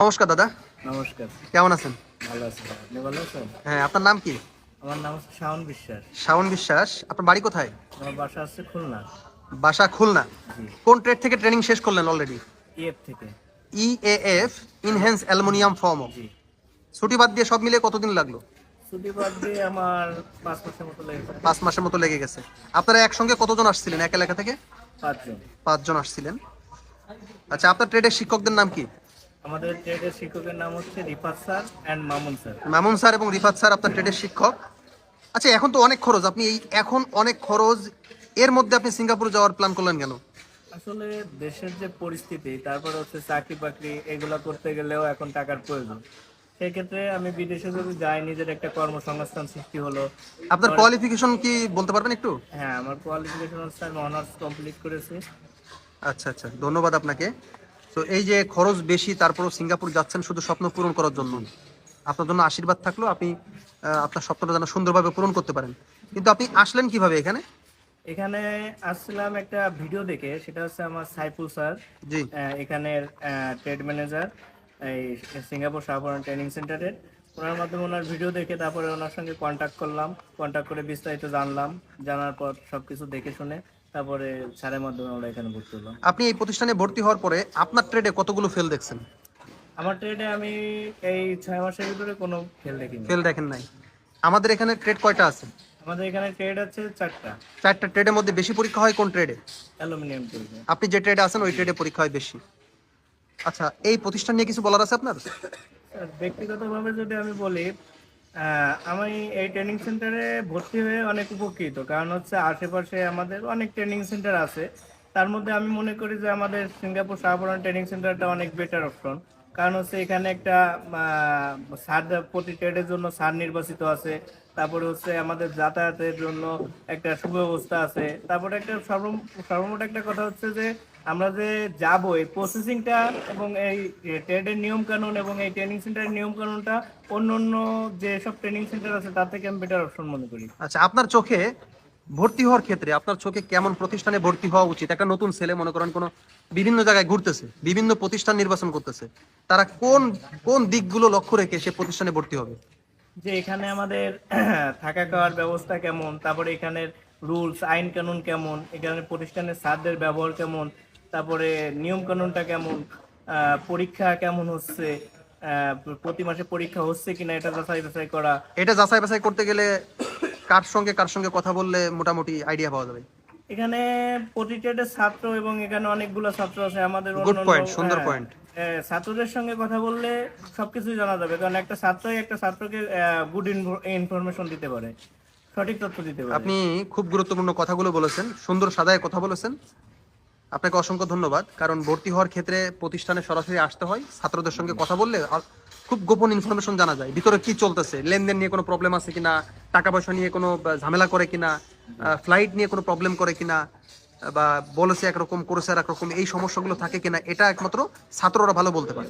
নমস্কার দাদা। নমস্কার। কেমন আছেন? ভালো আছি আপনি ভালো আছেন? হ্যাঁ আপনার নাম কি? আমার নাম শাওন বিশ্বাস। শাওন বিশ্বাস। আপনার বাড়ি কোথায়? আমার বাসা আছে খুলনা। বাসা খুলনা। কোন ট্রেড থেকে ট্রেনিং শেষ করলেন অলরেডি ইএফ থেকে। ইএএফ ইনহেন্স অ্যালুমিনিয়াম ফর্ম জি। ছুটি বাদ দিয়ে সব মিলে কতদিন লাগল? ছুটি বাদ দিয়ে আমার পাঁচ মাসের মতো লেগেছে পাঁচ মাসের মতো লেগে গেছে। আপনারা একসঙ্গে কতজন আসছিলেন? এক এলাকা থেকে? পাঁচজন। পাঁচজন আসছিলেন। আচ্ছা আপনার ট্রেডের শিক্ষকদের নাম কি? আমাদের ট্রেডের শিক্ষকের নাম হচ্ছে Rifat sir and Mamun sir. Mamun sir এবং রিফাত স্যার আপনার ট্রেডের শিক্ষক। আচ্ছা এখন তো অনেক খরচ। আপনি এই এখন অনেক খরচ। এর মধ্যে আপনি সিঙ্গাপুর যাওয়ার প্ল্যান করলেন কেন? আসলে দেশের যে পরিস্থিতি তারপর হচ্ছে চাকরি বাকরি এগুলো করতে গেলেও এখন টাকার প্রয়োজন। সেক্ষেত্রে আমি বিদেশে যদি যাই নিজের একটা কর্মসংস্থান সৃষ্টি হলো। আপনার কোয়ালিফিকেশন কি বলতে পারবেন একটু? হ্যাঁ আমার কোয়ালিফিকেশন হচ্ছে আমি অনার্স কমপ্লিট করেছি। আচ্ছা আচ্ছা। ধন্যবাদ আপনাকে। তো এই যে খরচ বেশি তারপরও সিঙ্গাপুর যাচ্ছেন শুধু স্বপ্ন পূরণ করার জন্য। আপনার জন্য আশীর্বাদ থাকল আপনি আপনার স্বপ্নটা যেন সুন্দরভাবে পূরণ করতে পারেন। কিন্তু আপনি আসলেন কীভাবে এখানে? এখানে আসছিলাম একটা ভিডিও দেখে সেটা হচ্ছে আমার সাইফুল স্যার। জি। এখানের ট্রেড ম্যানেজার এই সিঙ্গাপুর সাহাপুরান ট্রেনিং সেন্টারের। ওনার মাধ্যমে ওনার ভিডিও দেখে তারপরে ওনার সঙ্গে কন্ট্যাক্ট করলাম। কন্ট্যাক্ট করে বিস্তারিত জানলাম। জানার পর সবকিছু দেখে শুনে তারপরে স্যারের মাধ্যমে আমরা এখানে ভর্তি হলাম। আপনি এই প্রতিষ্ঠানে ভর্তি হওয়ার পরে আপনার ট্রেডে কতগুলো ফেল দেখছেন? আমার ট্রেডে আমি এই ছয় মাসের ভিতরে কোনো ফেল দেখিনি। ফেল দেখেন নাই। আমাদের এখানে ট্রেড কয়টা আছে? আমাদের এখানে ট্রেড আছে চারটা। চারটা ট্রেডের মধ্যে বেশি পরীক্ষা হয় কোন ট্রেডে অ্যালুমিনিয়াম ট্রেড আপনি যে ট্রেডে আছেন ওই ট্রেডে পরীক্ষা হয় বেশি। আচ্ছা এই প্রতিষ্ঠান নিয়ে কিছু বলার আছে আপনার? ব্যক্তিগতভাবে যদি আমি বলি আমি এই ট্রেনিং সেন্টারে ভর্তি হয়ে অনেক উপকৃত। কারণ হচ্ছে আশেপাশে আমাদের অনেক ট্রেনিং সেন্টার আছে। তার মধ্যে আমি মনে করি যে আমাদের সিঙ্গাপুর শাহপুরান ট্রেনিং সেন্টারটা অনেক বেটার অপশন কারণ হচ্ছে এখানে একটা সার প্রতি ট্রেডের জন্য স্যার নির্বাচিত আছে। তারপরে হচ্ছে আমাদের যাতায়াতের জন্য একটা সুব্যবস্থা আছে। তারপরে একটা সর্ব সর্বমোট একটা কথা হচ্ছে যে আমরা যে যাব এই প্রসেসিংটা এবং এই ট্রেডের নিয়ম কানুন এবং এই ট্রেনিং সেন্টারের নিয়ম কানুনটা অন্য অন্য যে সব ট্রেনিং সেন্টার আছে তার থেকে আমি বেটার অপশন মনে করি। আচ্ছা আপনার চোখে ভর্তি হওয়ার ক্ষেত্রে আপনার চোখে কেমন প্রতিষ্ঠানে ভর্তি হওয়া উচিত? একটা নতুন ছেলে মনে করেন কোনো বিভিন্ন জায়গায় ঘুরতেছে বিভিন্ন প্রতিষ্ঠান নির্বাচন করতেছে তারা কোন কোন দিকগুলো লক্ষ্য রেখে সে প্রতিষ্ঠানে ভর্তি হবে? যে এখানে আমাদের থাকা খাওয়ার ব্যবস্থা কেমন তারপরে এখানের রুলস আইন কানুন কেমন এখানে প্রতিষ্ঠানের স্যারদের ব্যবহার কেমন তারপরে নিয়ম কানুনটা কেমন পরীক্ষা কেমন হচ্ছে? প্রতি মাসে পরীক্ষা হচ্ছে কিনা এটা যাচাই বাছাই করা? এটা যাচাই বাছাই করতে গেলে কার সঙ্গে কার সঙ্গে কথা বললে মোটামুটি আইডিয়া পাওয়া যাবে। এখানে প্রতি ট্রেডের ছাত্র এবং এখানে অনেকগুলো ছাত্র আছে আমাদের অন্যান্য, point, সুন্দর পয়েন্ট হ্যাঁ, ছাত্রদের সঙ্গে কথা বললে সবকিছুই জানা যাবে কারণ একটা ছাত্রই একটা ছাত্রকে গুড ইনফরমেশন দিতে পারে সঠিক তথ্য দিতে পারে। আপনি খুব গুরুত্বপূর্ণ কথাগুলো বলেছেন সুন্দর সাদায় কথা বলেছেন। আপনাকে অসংখ্য ধন্যবাদ, কারণ ভর্তি হওয়ার ক্ষেত্রে প্রতিষ্ঠানে সরাসরি আসতে হয়, ছাত্রদের সঙ্গে কথা বললে খুব গোপন ইনফরমেশন জানা যায়, ভিতরে কি চলতেছে, লেনদেন নিয়ে কোনো প্রবলেম আছে কিনা, টাকা পয়সা নিয়ে কোনো ঝামেলা করে কিনা ফ্লাইট নিয়ে কোনো প্রবলেম করে কিনা বা বলেছে একরকম, করেছে একরকম এই সমস্যাগুলো থাকে কিনা, এটা একমাত্র ছাত্ররা ভালো বলতে পারে।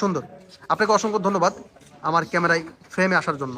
সুন্দর। আপনাকে অসংখ্য ধন্যবাদ আমার ক্যামেরায় ফ্রেমে আসার জন্য।